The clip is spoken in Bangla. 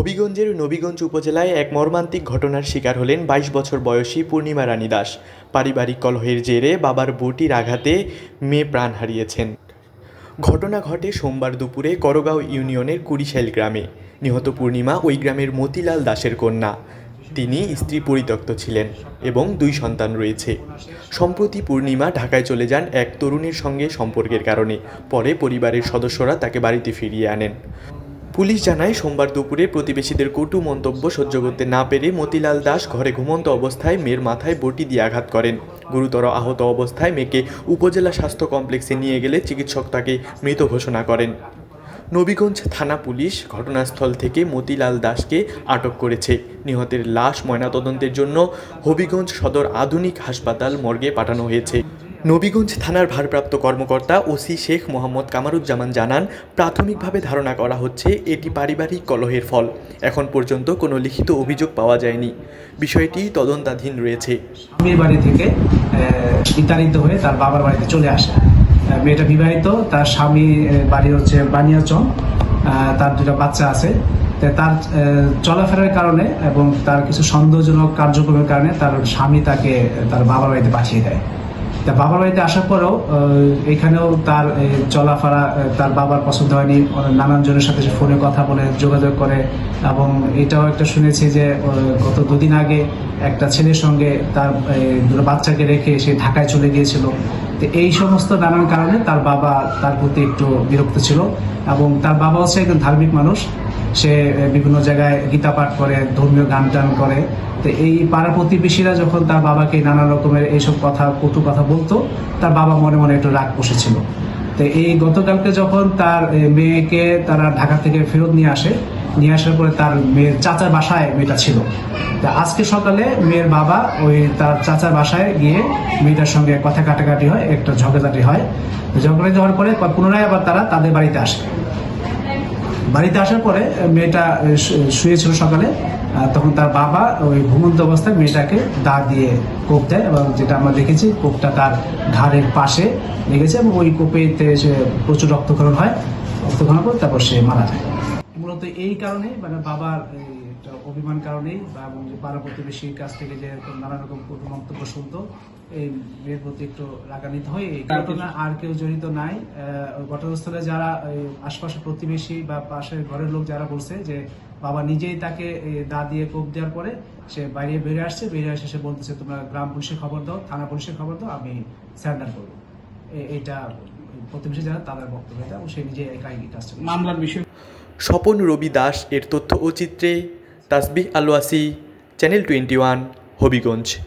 হবিগঞ্জের নবীগঞ্জ উপজেলায় এক মর্মান্তিক ঘটনার শিকার হলেন বাইশ বছর বয়সী পূর্ণিমা রানী দাস। পারিবারিক কলহের জেরে বাবার বটির আঘাতে মেয়ে প্রাণ হারিয়েছেন। ঘটনা ঘটে সোমবার দুপুরে করগাঁও ইউনিয়নের কুড়িশাইল গ্রামে। নিহত পূর্ণিমা ওই গ্রামের মতিলাল দাসের কন্যা। তিনি স্ত্রী পরিত্যক্ত ছিলেন এবং দুই সন্তান রয়েছে। সম্প্রতি পূর্ণিমা ঢাকায় চলে যান এক তরুণের সঙ্গে সম্পর্কের কারণে। পরে পরিবারের সদস্যরা তাকে বাড়িতে ফিরিয়ে আনেন। পুলিশ জানায়, সোমবার দুপুরে প্রতিবেশীদের কটু মন্তব্য সহ্য করতে না পেরে মতিলাল দাস ঘরে ঘুমন্ত অবস্থায় মেয়ের মাথায় বটি দিয়ে আঘাত করেন। গুরুতর আহত অবস্থায় মেয়েকে উপজেলা স্বাস্থ্য কমপ্লেক্সে নিয়ে গেলে চিকিৎসক তাকে মৃত ঘোষণা করেন। নবীগঞ্জ থানা পুলিশ ঘটনাস্থল থেকে মতিলাল দাসকে আটক করেছে। নিহতের লাশ ময়নাতদন্তের জন্য হবিগঞ্জ সদর আধুনিক হাসপাতাল মর্গে পাঠানো হয়েছে। নবীগঞ্জ থানার ভারপ্রাপ্ত কর্মকর্তা ওসি শেখ মোহাম্মদ কামারুজ্জামান জানান, প্রাথমিকভাবে ধারণা করা হচ্ছে এটি পারিবারিক কলহের ফল। এখন পর্যন্ত কোনো লিখিত অভিযোগ পাওয়া যায়নি। বিষয়টি তদন্তাধীন রয়েছে। মেয়ের বাড়ি থেকে বিতাড়িত হয়ে তার বাবার বাড়িতে চলে আসে। মেয়েটা বিবাহিত, তার স্বামী বাড়ি হচ্ছে বানিয়াচং তার দুটো বাচ্চা আছে। তার চলাফেরার কারণে এবং তার কিছু সন্দেহজনক কার্যক্রমের কারণে তার স্বামী তাকে, তার বাবার বাড়িতে পাঠিয়ে দেয়। তা বাবার বাড়িতে আসার পরেও এখানেও তার চলাফেরা তার বাবার পছন্দ হয়নি। নানান জনের সাথে সে ফোনে কথা বলে, যোগাযোগ করে এবং এটাও একটা শুনেছি যে গত দুদিন আগে একটা ছেলের সঙ্গে তার দুটো বাচ্চাকে রেখে সে ঢাকায় চলে গিয়েছিল। তো এই সমস্ত নানান কারণে তার বাবা তার প্রতি একটু বিরক্ত ছিল এবং তার বাবা হচ্ছে একজন ধার্মিক মানুষ। সে বিভিন্ন জায়গায় গীতা পাঠ করে, ধর্মীয় গান টান করে। তো এই পাড়া প্রতিবেশীরা যখন তার বাবাকে নানা রকমের এইসব কথা, কটু কথা বলতো, তার বাবা মনে মনে একটু রাগ বসেছিল। তো এই গতকালকে যখন তার মেয়েকে তারা ঢাকা থেকে ফেরত নিয়ে আসে, নিয়ে আসার পরে তার মেয়ের চাচার বাসায় মেয়েটা ছিল। তা আজকে সকালে মেয়ের বাবা ওই তার চাচার বাসায় গিয়ে মেয়েটার সঙ্গে কথা কাটাকাটি হয়, একটা ঝগড়াঝাটি হয়। ঝগড়াঝাটি হওয়ার পরে পুনরায় আবার তারা তাদের বাড়িতে আসে। বাড়িতে আসার পরে মেয়েটা শুয়েছিল সকালে তখন তার বাবা ওই ঘুমন্ত অবস্থায় মেয়েটাকে দা দিয়ে কোপ দেয় এবং যেটা আমরা দেখেছি, কোপটা তার ঘাড়ের পাশে লেগেছে এবং ওই কোপেতে সে প্রচুর রক্তক্ষরণ হয়। রক্তক্ষরণ করে তারপর সে মারা যায়। মূলত এই কারণেই মানে বাবার অভিমান কারণেই বা এবং পাড়া প্রতিবেশীর কাছ থেকে যে নানা রকম মন্তব্য শুনতো এই মেয়ের প্রতি একটু রাগান্বিত হয় এই ঘটনা আর কেউ জড়িত নাই। ঘটনাস্থলে যারা এই আশপাশের প্রতিবেশী বা পাশের ঘরের লোক যারা বলছে যে বাবা নিজেই তাকে দা দিয়ে কোপ দেওয়ার পরে সে বাইরে বেরিয়ে আসছে। বেরিয়ে আসে সে বলতেছে তোমরা গ্রাম পুলিশের খবর দাও থানা পুলিশের খবর দাও আমি স্যান্ডার করব। এ- এটা প্রতিবেশী যারা তাদের বক্তব্য এটা এবং সে নিজে একাই কাজটা মামলার বিষয় স্বপন রবি দাস এর তথ্য ও চিত্রে Tasbih Alwasi channel twenty one Habiganj.